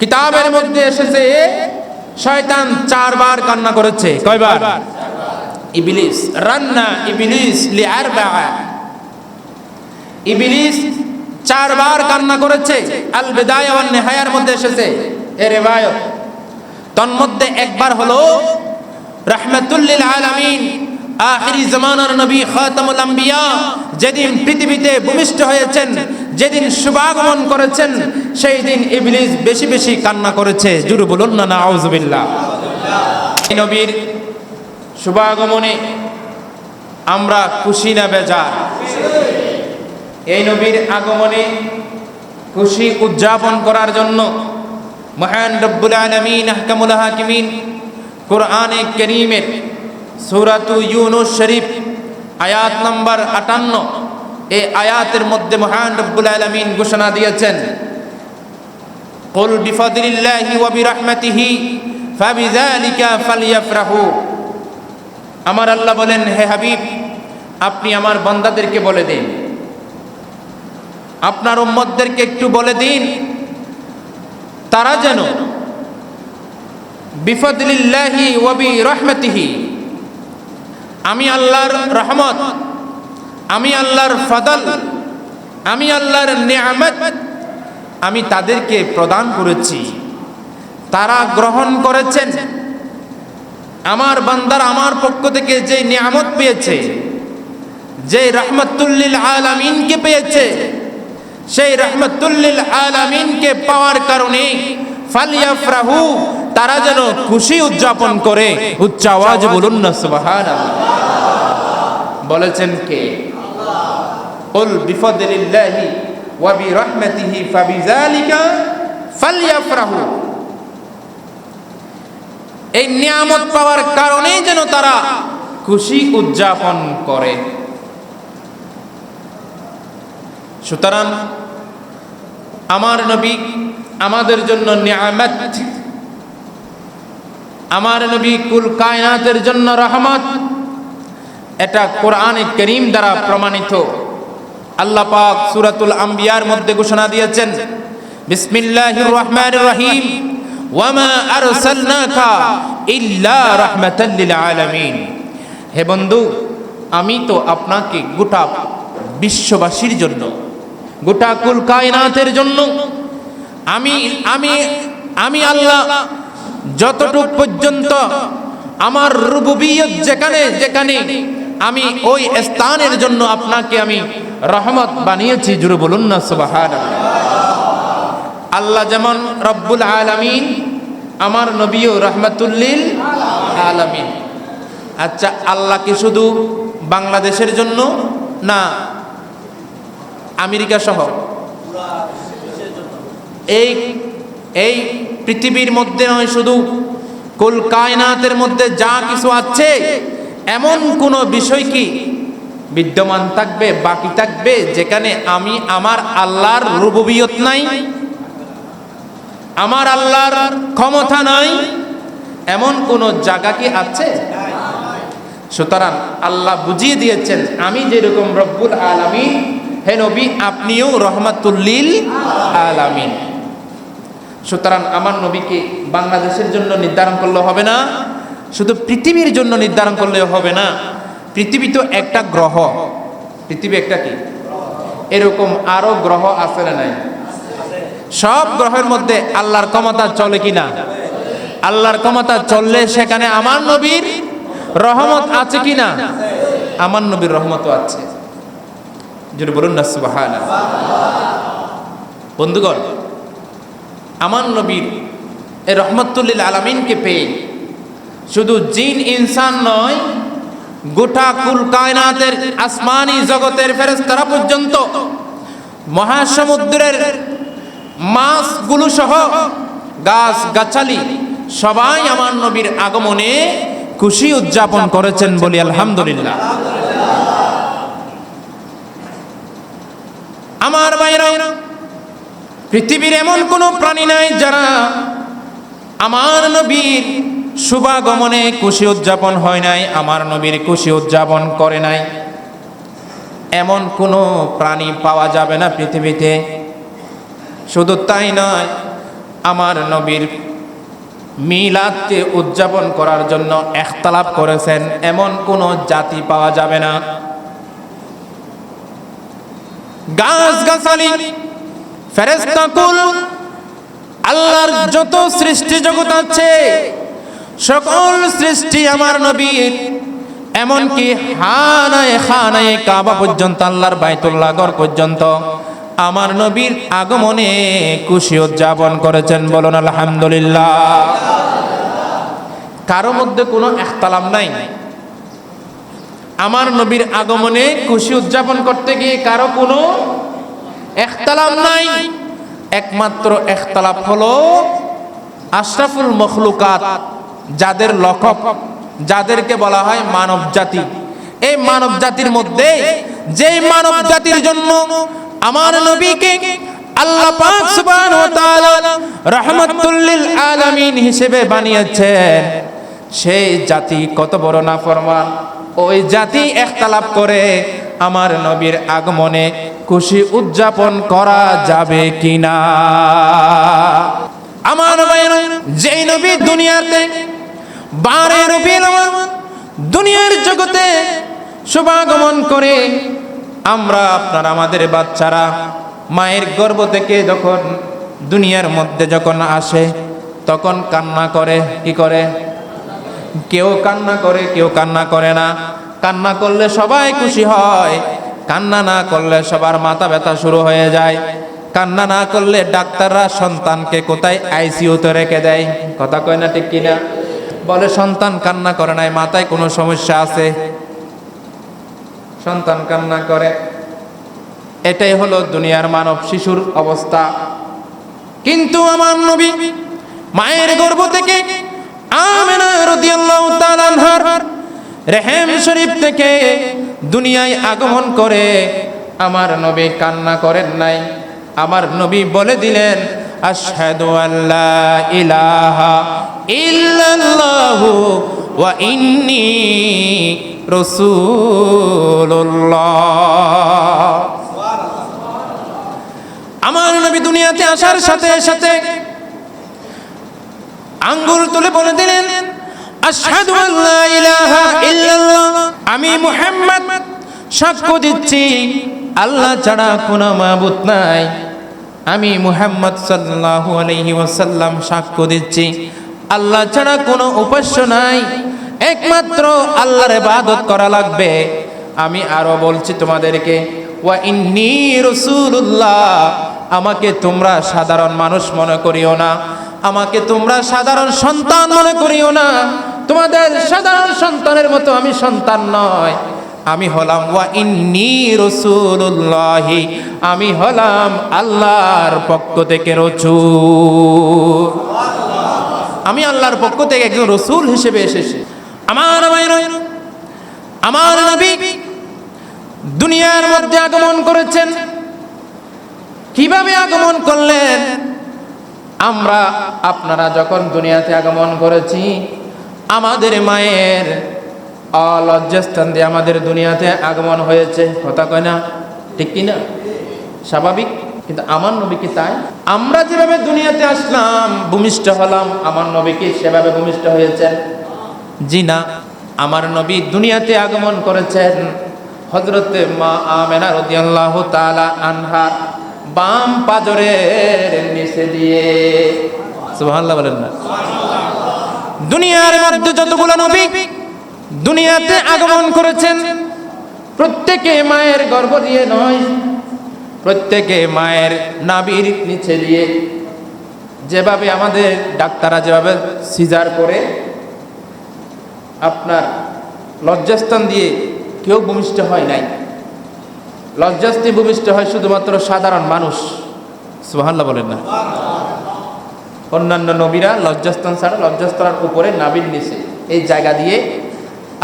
কিতাবের মধ্যে এসেছে শয়তান চারবার কান্না করেছে। কয়বার? ইবলিস রান্না ইবলিস লিআরবা ইবলিস চারবার কান্না করেছে আল বিদায়া ওয়ান নিহায়ার মধ্যে এসেছে। এ রিওয়ায়াত। তন্মধ্যে একবার হলো রাহমাতুল্লিল আলামিন আখিরি জামানার নবী খাতামুল আম্বিয়া যেদিন পৃথিবীতে ভূমিষ্ঠ হয়েছেন যেদিন শুভাগমন করেছেন, সেই দিন ইবলিস বেশি বেশি কান্না করেছে। জুরু বলুন না, নাউজুবিল্লাহ। এই নবীর শুভাগমনে আমরা খুশি না বেজার। এই নবীর আগমনে খুশি উদযাপন করার জন্য মহান রব্বুল আলমিন, আহকামুল হাকিমিন, কোরআনে করিমের সুরাতু ইউনুস শরীফ, আয়াত নম্বর আটান্ন এই আয়াতের মধ্যে মহান রব্বুল আলমিন ঘোষণা দিয়েছেন قل بفضل الله وبرحمته فبذلك فليفرحوا আমার আল্লাহ বলেন হে হাবিব আপনি আমার বান্দাদেরকে বলে দিন আপনার উম্মতদেরকে একটু বলে দিন তারা যেন বিফদলিল্লাহি ওয়াবি রহমতিহি আমি আল্লাহর রহমত আমি আল্লাহর ফদল, আমি আল্লাহর নিয়ামত, আমি তাদেরকে প্রদান করেছি। তারা গ্রহণ করেছেন। আমার বান্দার আমার পক্ষ থেকে যে নিয়ামত পেয়েছে, যে রহমতুল্লিল আলামিনকে পেয়েছে, সেই রহমতুল্লিল আলামিনকে পাওয়ার কারণে ফালিয়াফরাহু, তারা যেন খুশি উদযাপন করে। উচ্চ আওয়াজ বলুন না, সুবহানাল্লাহ। বলেছেন কে? قل بفضل الله وبرحمته فبذلك فليفرحوا এই নিয়ামত পাওয়ার কারণেই যেন তারা খুশি উদযাপন করে সুতরাং আমার নবী আমাদের জন্য নিয়ামত আমার নবী কুল কায়নাতের জন্য রহমত এটা কোরআনে করিম দ্বারা প্রমাণিত আল্লাহ পাক সূরাতুল আম্বিয়ার মধ্যে ঘোষণা দিয়েছেন, বিসমিল্লাহির রহমানির রহিম, ওয়ামা আরসালনাকা ইল্লা রাহমাতাল লিল আলামিন। হে বন্ধু, আমি তো আপনাকে গোটা বিশ্ববাসীর জন্য, গোটা কুল কায়নাতের জন্য, আমি আমি আমি আল্লাহ যতটুক পর্যন্ত আমার রুবুবিয়ত যেখানে যেখানে আমি ওই স্থানের জন্য আপনাকে আমি রহমত বানিয়েছি, জুড়ে বলুন না সুবাহান আল্লাহ যেমন রব্বুল আলামিন, আমার নবীও রহমাতুল্লিল আলামিন। আচ্ছা আল্লাহ কি শুধু বাংলাদেশের জন্য না আমেরিকা সহ? এই এই পৃথিবীর মধ্যে নয়, শুধু কুল কায়নাতের মধ্যে যা কিছু আছে, এমন কোনো বিষয় কি বিদ্যমান থাকবে, বাকি থাকবে, যেখানে আমি আমার আল্লাহর রুববিয়ত নাই, আমার আল্লাহর ক্ষমতা নাই, এমন কোন জায়গা কি আছে? সুতরাং আল্লাহ বুঝিয়ে দিয়েছেন, আমি যেরকম রব্বুল আলামিন, হে নবী আপনিও রহমাতুল্লিল আলামিন। সুতরাং আমার নবীকে বাংলাদেশের জন্য নির্ধারণ করলে হবে না, শুধু পৃথিবীর জন্য নির্ধারণ করলে হবে না। পৃথিবী তো একটা গ্রহ। পৃথিবী একটা কি? এরকম আরও গ্রহ আছে না নাই? সব গ্রহের মধ্যে আল্লাহর ক্ষমতা চলে কিনা? আল্লাহর ক্ষমতা চললে সেখানে আমার নবীর রহমত আছে কিনা? আমার নবীর রহমতও আছে। যদি বলুন না সুবাহান বন্ধুগণ, আমার নবীর এ রহমতুল্লিল আলমিনকে পেয়ে শুধু জিন, ইনসান নয় গোটা কুল কায়নাতের আসমানি জগতের ফেরেস্তারা পর্যন্ত মহাসমুদ্রের মাছগুলো সহ গাছ গাছালি সবাই আমার নবীর আগমনে খুশি উদযাপন করেছেন বলি আলহামদুলিল্লাহ। আমার বাইরা পৃথিবীর এমন কোন প্রাণী নাই যারা আমার নবীর শুভাগমনে খুশি উদযাপন হয় নাই, আমার নবীর খুশি উদযাপন করে নাই। এমন কোনো প্রাণী পাওয়া যাবে না পৃথিবীতে। শুধু তাই নয়, আমার নবীর মিলাদকে উদযাপন করার জন্য একতালাপ করেছেন, এমন কোনো জাতি পাওয়া যাবে না। গাছ গাছালি ফেরেস্তাকুল আল্লাহর যত সৃষ্টি জগৎ আছে সকল সৃষ্টি আমার নবীর। এমনকি হানায় খানায় কাবা পর্যন্ত, আল্লাহর বাইতুল্লাহ ঘর পর্যন্ত আমার নবীর আগমনে খুশি উদযাপন করেছেন বলুন আলহামদুলিল্লাহ। কারও মধ্যে কোনো একতালাম নাই। আমার নবীর আগমনে খুশি উদযাপন করতে গিয়ে কারও কোনো একতালাম নাই। একমাত্র একতালাপ হলো আশরাফুল মখলুকাত। যাদের লক্ষক যাদেরকে বলা হয় মানব জাতি। এই মানব জাতির মধ্যে যেই মানব জাতির জন্য আমার নবীকে আল্লাহ পাক সুবহানাহু ওয়া তাআলা রাহমাতুল লিল আলামিন হিসেবে বানিয়েছেন, সেই জাতি কত বড় নাফরমান। ওই জাতি একতালাপ করে আমার নবীর আগমনে খুশি উদযাপন করা যাবে কিনা? আমার যেই নবী দুনিয়াতে বারে রবিল দুনিয়ার জগতে শুভাগমন করে আমরা আপনার আমাদের বাচ্চারা মায়ের গর্ভ থেকে যখন দুনিয়ার মধ্যে যখন আসে, তখন কান্না করে, কি করে? কেউ কান্না করে, কেউ কান্না করে না। কান্না করলে সবাই খুশি হয়, কান্না না করলে সবার মাথা ব্যথা শুরু হয়ে যায়। কান্না না করলে ডাক্তাররা সন্তানকে কোথায় আইসিইউতে রেখে দেয়? কথা কয় না ঠিক কিনা? বলে, সন্তান কান্না করে নাই, মাথায় কোনো সমস্যা আছে? সন্তান কান্না করে। এটাই হলো দুনিয়ার মানব শিশুর অবস্থা। কিন্তু আমার নবী মায়ের গর্ভ থেকে আমেনা রাদিয়াল্লাহু তাআলা আনহার রেহেম শরীফ থেকে দুনিয়ায় আগমন করে আমার নবী কান্না করেন নাই। আমার নবী বলে দিলেন আশহাদু আল্লা ইলাহা ইল্লাল্লাহু ওয়া ইন্নী রাসূলুল্লাহ। আমার নবী দুনিয়াতে আসার সাথে সাথে আঙ্গুল তুলে বলে দিলেন, আশহাদু আল্লা ইলাহা ইল্লাল্লাহ। আমি মুহাম্মদ, সাক্ষ্য দিচ্ছি, আল্লাহ ছাড়া কোনো মাবুদ নাই। আমি মুহাম্মদ সাল্লাল্লাহু আলাইহি ওয়াসাল্লাম সাক্ষ্য দিচ্ছি। আল্লাহ ছাড়া কোনো উপাস্য নাই। একমাত্র আল্লাহর ইবাদত করা লাগবে। আমি আরও বলছি তোমাদেরকে, ওয়া ইন্নী রাসূলুল্লাহ আমাকে তোমরা সাধারণ মানুষ মনে করিও না। আমাকে তোমরা সাধারণ সন্তান মনে করিও না। তোমাদের সাধারণ সন্তানের মতো আমি সন্তান নয়। আমি হলাম ওয়া ইন্নী রসুল্লাহি আমি হলাম আল্লাহর পক্ষ থেকে রসুল। আমি আল্লাহর পক্ষ থেকে একজন রসুল হিসেবে এসেছি। আমার আমার নবী দুনিয়ার মধ্যে আগমন করেছেন। কীভাবে আগমন করলেন? আমরা আপনারা যখন দুনিয়াতে আগমন করেছি, আমাদের মায়ের অলজ্জাস্থান দিয়ে আমাদের দুনিয়াতে আগমন হয়েছে। কথা কয় না? ঠিক কি না স্বাভাবিক? কিন্তু আমার নবী কি তাই? আমরা যেভাবে দুনিয়াতে আসলাম, ভূমিষ্ঠ হলাম, আমার নবী কি সেভাবে ভূমিষ্ঠ হয়েছেন? জি না। আমার নবী দুনিয়াতে আগমন করেছেন। হজরতে মা আমেনা তাআলা আনহার বাম পাজরের নিচে দিয়ে। সুবহানাল্লাহ বলেন না। দুনিয়ার মধ্যে যতগুলো নবী দুনিয়াতে আগমন করেছেন। প্রত্যেকে মায়ের গর্ভ দিয়ে নয়, প্রত্যেকে মায়ের নাবির নিচে দিয়ে। যেভাবে আমাদের ডাক্তাররা যেভাবে সিজার করে, আপনার লজ্জাস্থান দিয়ে কেউ ভূমিষ্ঠ হয় নাই। লজ্জাস্তি ভূমিষ্ঠ হয় শুধুমাত্র সাধারণ মানুষ। সুবহানাল্লাহ বলেন না। অন্যান্য নবীরা লজ্জাস্থান ছাড়া লজ্জাস্থানের উপরে নাবির নিচে, এই জায়গা দিয়ে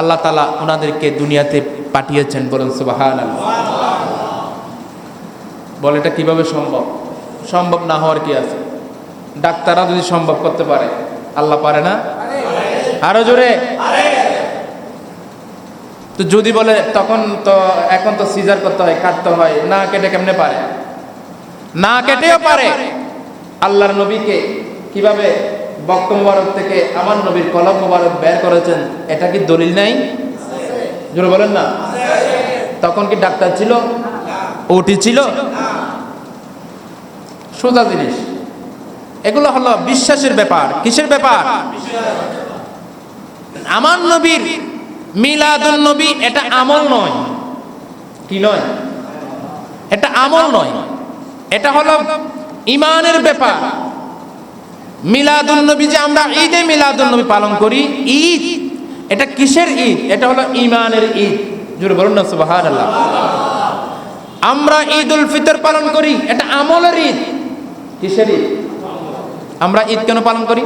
আল্লাহ তালা ওনাদেরকে দুনিয়াতে পাঠিয়েছেন বলেন সুবাহান বলে, এটা কীভাবে সম্ভব? সম্ভব না হওয়ার কি আছে? ডাক্তাররা যদি সম্ভব করতে পারে, আল্লাহ পারে না? আরও জোরে। তো যদি বলে, তখন তো, এখন তো সিজার করতে হয়, কাটতে হয়, না কেটে কেমনে পারে? না কেটেও পারে। আল্লাহর নবীকে কীভাবে বক্ত মুবারক থেকে আমার নবীর কলম মুবারক বের করেছেন, এটা কি দলিল নাই? জোরে বলেন না। তখন কি ডাক্তার ছিল? ওটি ছিল? সোজা জিনিস। এগুলো হলো বিশ্বাসের ব্যাপার। কিসের ব্যাপার? আমার নবীর মিলাদুন নবী এটা আমল নয়। কি নয়? এটা আমল নয়। এটা হলো ইমানের ব্যাপার। মিলাদুন নবী যে আমরা ঈদে মিলাদুন নবী পালন করি, ঈদ, এটা কিসের ঈদ? এটা হলো ইমানের ঈদ। জোরে বলুন না, সুবহানাল্লাহ। আমরা ঈদ উল ফিতর পালন করি, এটা আমলের ঈদ। কিসের ঈদ? আমরা ঈদ কেন পালন করি?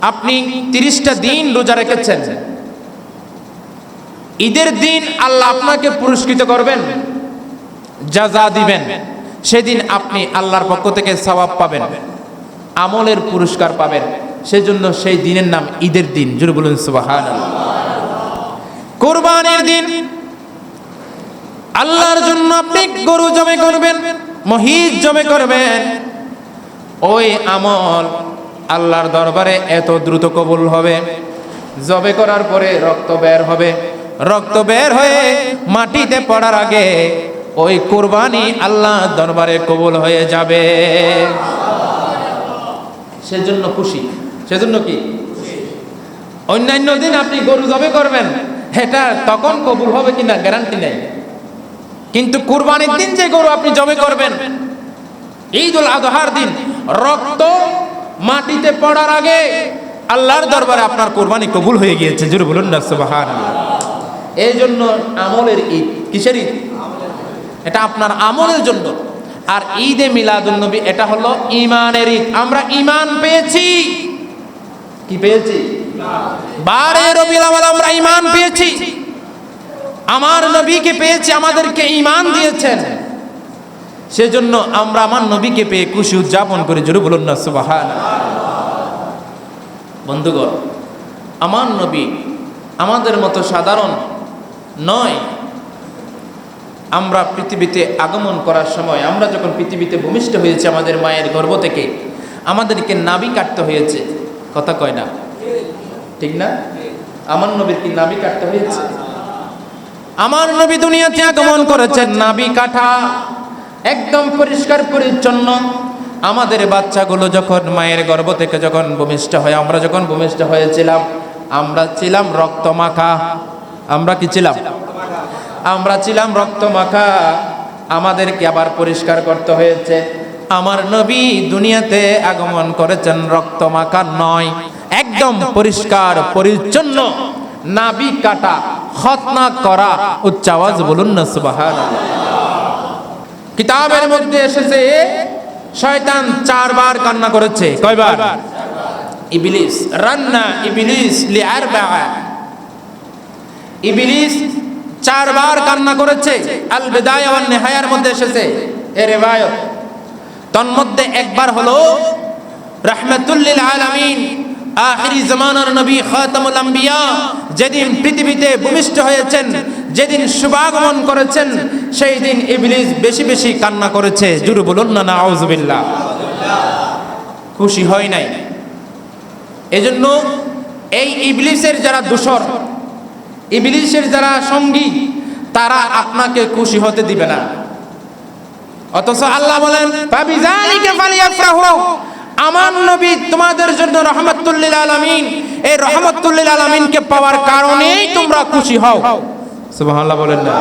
আপনি তিরিশটা দিন রোজা রেখেছেন। ঈদের দিন আল্লাহ আপনাকে পুরস্কৃত করবেন যা যা দিবেন। সেদিন আপনি আল্লাহর পক্ষ থেকে সওয়াব পাবেন। আমলের পুরস্কার পাবেন। সেজন্য সেই দিনের নাম ঈদের দিন। জুড়ে বলুন সুবাহান কোরবানির দিন। আল্লাহর জন্য আপনি গরু জমে করবেন, মহিষ জমে করবেন। ওই আমল আল্লাহর দরবারে এত দ্রুত কবুল হবে। জবে করার পরে রক্ত বের হবে। রক্ত বের হয়ে মাটিতে পড়ার আগে ওই কুরবানি আল্লাহ দরবারে কবুল হয়ে যাবে। সেজন্য খুশি। সেজন্য কি? অন্যান্য দিন আপনি গরু জবে করবেন এটা তখন কবুল হবে কিনা গ্যারান্টি নেই। কিন্তু কুরবানির দিন যে গরু আপনি জবে করবেন ঈদ উল আজহার দিন, রক্ত মাটিতে পড়ার আগে আল্লাহর দরবারে আপনার কোরবানি কবুল হয়ে গিয়েছে। জোরে বলুন না সুবাহান এই জন্য আমলের ঈদ, কিসের ঈদ? এটা আপনার আমলের জন্য। আর ঈদে মিলাদুন নবী, এটা হলো ইমানের ঈদ। আমরা ইমান পেয়েছি। কি পেয়েছি? বারে আউয়াল আমরা ইমান পেয়েছি। আমার নবীকে পেয়েছি, আমাদেরকে ইমান দিয়েছেন। সেজন্য আমরা আমার নবীকে পেয়ে খুশি, উদযাপন করে। জোরে বলুন না সুবাহান বন্ধুগণ, আমার নবী আমাদের মতো সাধারণ নয়। আমরা পৃথিবীতে আগমন করার সময়, আমরা যখন পৃথিবীতে ভূমিষ্ঠ হয়েছে, আমাদের মায়ের গর্ভ থেকে আমাদেরকে নাবি কাটতে হয়েছে। কথা কয় না? ঠিক না? আমার নবীর কি নাবি কাটতে হয়েছে? আমার নবী দুনিয়াতে আগমন করেছেন নাবি কাটা। একদম পরিষ্কার পরিচ্ছন্ন। আমাদের বাচ্চাগুলো যখন মায়ের গর্ভ থেকে যখন ভূমিষ্ঠ হয়, আমরা যখন ভূমিষ্ঠ হয়েছিলাম, আমরা ছিলাম রক্ত মাখা আমরা কি ছিলাম? আমরা ছিলাম রক্ত মাখা। আমাদেরকে আবার পরিষ্কার করতে হয়েছে। আমার নবী দুনিয়াতে আগমন করেছেন রক্ত মাখা নয়। একদম পরিষ্কার পরিচ্ছন্ন। নাবি কাটা খতনা করা উচ্চ আওয়াজ বলুন না সুবহানাল্লাহ। কিতাবের মধ্যে এসেছে শয়তান চারবার কান্না করেছে। কয়বার? ইবলিস রান্না ইবলিস লিআরবা ইবলিস চারবার কান্না করেছে। আল বিদায়া নিহায়ার মধ্যে এসেছে। এ রিওয়ায়াত। তন্মধ্যে একবার হলো রাহমাতুল্লিল আলামিন, আখিরি জামানার নবী খাতামুল আম্বিয়া, যেদিন পৃথিবীতে ভূমিষ্ঠ হয়েছেন, যেদিন শুভাগমন করেছেন, সেই দিন ইবলিস বেশি বেশি কান্না করেছে। জুরু বলুন না, নাউজুবিল্লাহ। খুশি হয় নাই। এজন্য এই ইবলিসের যারা দূষর ইবলিসের যারা সঙ্গী, তারা আপনাকে খুশি হতে দিবে না। অথচ আল্লাহ বলেন আমার নবী তোমাদের জন্য রহমতুল্লিল আলামিন, এই রহমতুল্লিল আলামিনকে পাওয়ার কারণেই তোমরা খুশি হও। সুবহানাল্লাহ বলেন না।